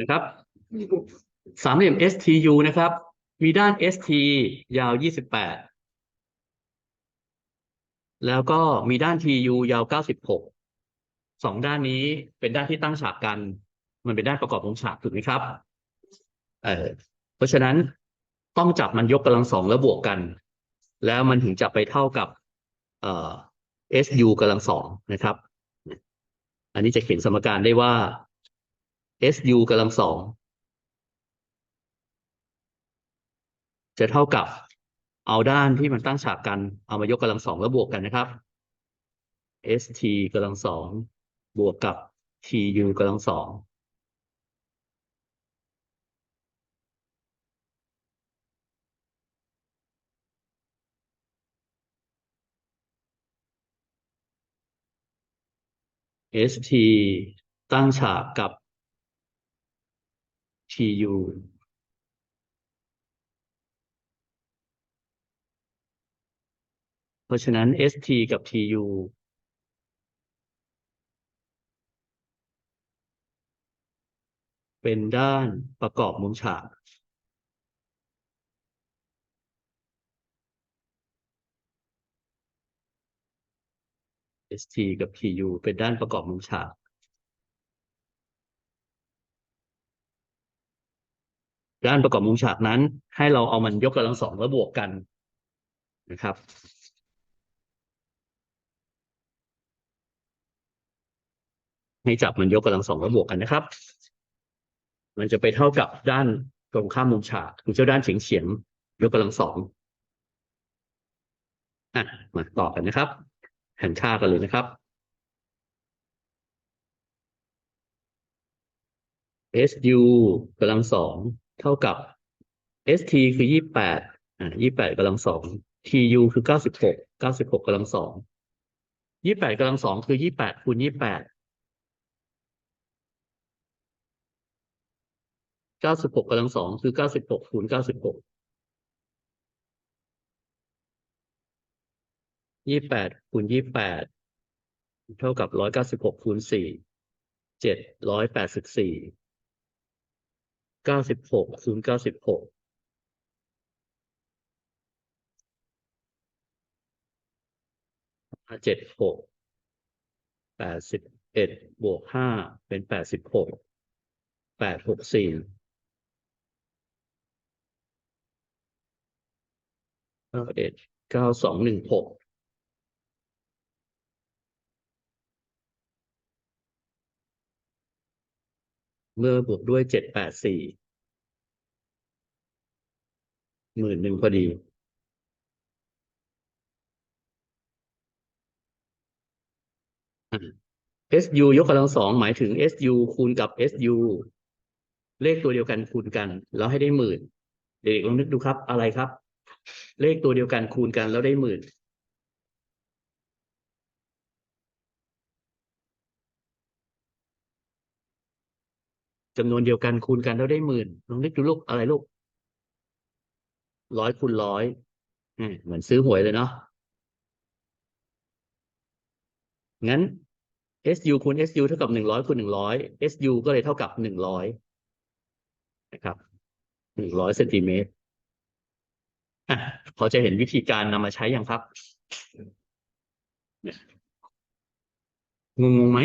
นะครับสามเหลี่ยม STU นะครับ มีด้าน ST ยาว 28 แล้วก็มีด้าน TU ยาว 96สองด้านนี้เป็นด้านที่ตั้งฉากกัน มันเป็นด้านประกอบวงฉากถูกไหมครับเออเพราะฉะนั้นต้องจับมันยกกำลังสองแล้วบวกกัน แล้วมันถึงจะไปเท่ากับเอ่อ SU กำลังสองนะครับ อันนี้จะเขียนสมการได้ว่า SU กำลังสองจะเท่ากับเอาด้านที่มันตั้งฉากกัน เอามายกกำลังสองแล้วบวกกันนะครับ st กำลังสองบวกกับ tu กำลังสอง st ตั้งฉากกับ tu เพราะฉะนั้น st กับ tu เป็นด้านประกอบมุมฉาก st กับ tu เป็นด้านประกอบมุมฉาก ด้านประกอบมุมฉากนั้น ให้เราเอามันยกกำลังสองแล้วบวกกันนะครับ ให้จับมันยกกำลังสองแล้วบวกกันนะครับ มันจะไปเท่ากับด้านตรงข้ามมุมฉากคือเจ้าด้านเฉียงเฉียงยกกำลังสองอะมาต่อกันนะครับแทนค่ากันเลยนะครับ SU กำลังสอง เท่ากับ ST คือยี่แปดอ่ายี่แปดกำลังสอง TU คือเก้าสิบหกเก้าสิบหกกำลังสองยี่แปดกำลังสองคือยี่แปดคูณยี่แปดเก้าสิบหกกำลังสองคือเก้าสิบหกคูณเก้าสิบหกยี่แปดคูณยี่แปดเท่ากับร้อยเก้าสิบหกคูณสี่เจ็ดร้อยแปดสิบสี่ เก้าสิบหกคูณเก้าสิบหกเจ็ดหกแปดสิบเอ็ดบวกห้าเป็นแปดสิบหกแปดหกสี่เก้าเอ็ดเก้าสองหนึ่งหก เมื่อบวกด้วยเจ็ดแปดสี่หมื่นหนึ่งพอดี SU ยกกำลังสองหมายถึง SU คูณกับ SU เลขตัวเดียวกันคูณกัน แล้วให้ได้หมื่น เด็กๆลองนึกดูครับ อะไรครับ เลขตัวเดียวกันคูณกันแล้วได้หมื่น จำนวนเดียวกันคูณกันแล้วได้หมื่นลองนึกดูลูกอะไรลูกร้อยคูณร้อยเหมือนซื้อหวยเลยเนาะงั้น SU คูณ SU เท่ากับหนึ่งร้อยคูณหนึ่งร้อย SU ก็เลยเท่ากับหนึ่งร้อยนะครับหนึ่งร้อยเซนติเมตรอะพอจะเห็นวิธีการนำมาใช้ยังครับงงงไหม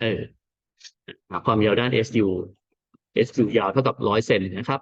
เออ ความยาวด้าน SU SU ยาวเท่ากับร้อยเซนนะครับ